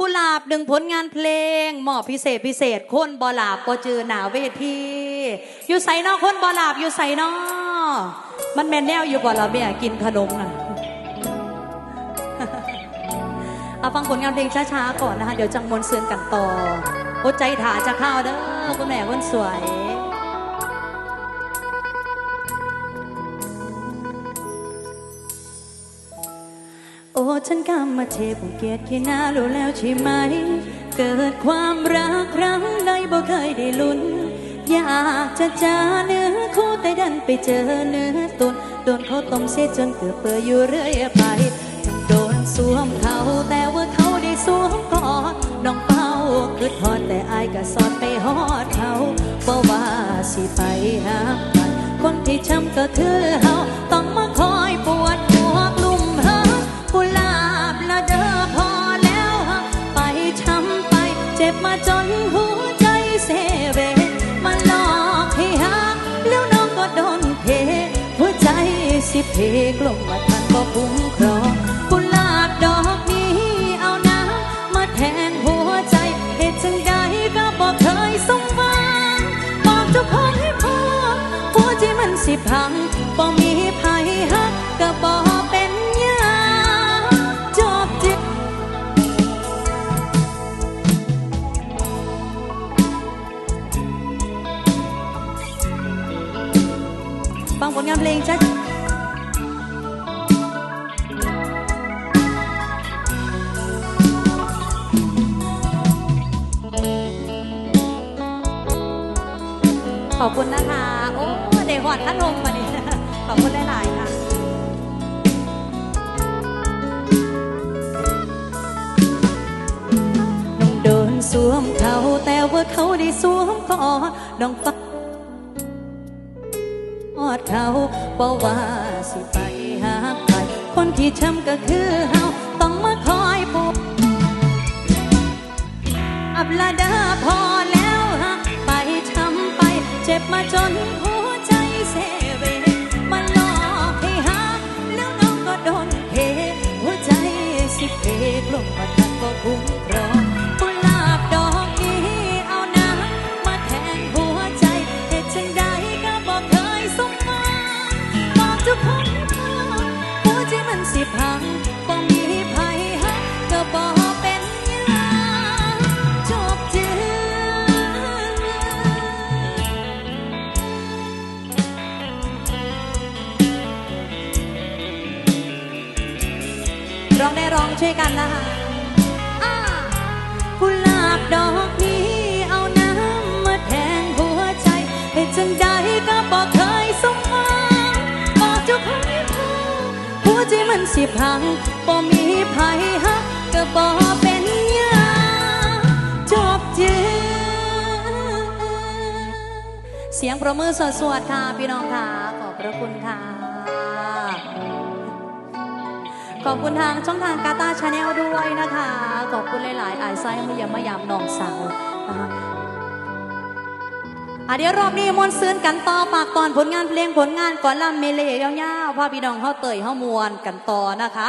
กุหลาบหนึ่งผลงานเพลงหมอบพิเศษพิเศษคนบอลาบประจอหนาเวทีอยู่ใส่นอคนบอลาบอยู่ใส่นอมันแมนแนวอยู่บ่ละแม่กินขนมอะเอาฟังผลงานเพลงช้าๆก่อนนะคะ เดี๋ยวจังมวลเสือนกันต่ออดใจถาจะเข้าวเด้อคุณแม่คนสวย โอ้ฉันกำมาเทผมเกียดขี้หน้ารู้แล้วใช่ไหม เกิดความรักครั้งใดบ่เคยได้ลุ้น อยากจะเจอเนื้อคู่แต่ดันไปเจอเนื้อตุนโดนเขาต้มเสียจนเกือบเปื่อยอยู่เรื่อยไปทั้งโดนสวมเขาแต่ว่าเขาได้สวมกอดน้องเป้าคือทอดแต่อายก็สอดไปฮอดเขาบ่ว่าสิไปหาใครคนที่ช้ำก็คือเฮาต้องมา เซเวมาหลอกให้หักแล้วน้องก็โดนเทหัวใจสิเพกลงมาทันก็คุ้มครองกุหลาบดอกนี้เอาน้ำมาแทนหัวใจเหตุจังใดก็บอกเคยสมหวังบอกเจ้าของให้พอหัวใจมันสิพังบ่มี ฟังผลงานเพลงชัดขอบคุณนะคะ โอ้เดหอดขั้นลมมาดิขอบคุณหลาย ๆ ค่ะน้องโดนสวมเขาแต่ว่าเขาได้สวมกอดน้องฟัง เขาบ่ว่าสิไปหาใครคนที่ช้ำก็คือเฮาต้องมาคอยปกอับละเดาพอแล้วฮะไปช้ำไป เจ็บมาจน องได้ร้องช่วยกันนะคะอ่ากุหลาบดอกนี้เอาน้ำมาแทงหัวใจให้จังใดก็บอกเคยสมหวังบอกเจ้าของให้พอหัวใจมันสิพังบ่มีภัยฮักก็บอกเป็นหยังจบจือเสียงประมือสวดๆค่ะพี่น้องค่ะขอบพระคุณค่ะ ขอบคุณทางช่องทางกาตาชาแนลด้วยนะคะ ขอบคุณหลายๆ อายไซมาเยี่ยมมายามนองสาวอะเดี๋ยวรอบนี้มวนซื้นกันต่อปากตอนผลงานเพลงผลงานก่อนลำเมเล่ยาวๆพาพี่น้องเข้าเตยเข้ามวนกันต่อนะคะ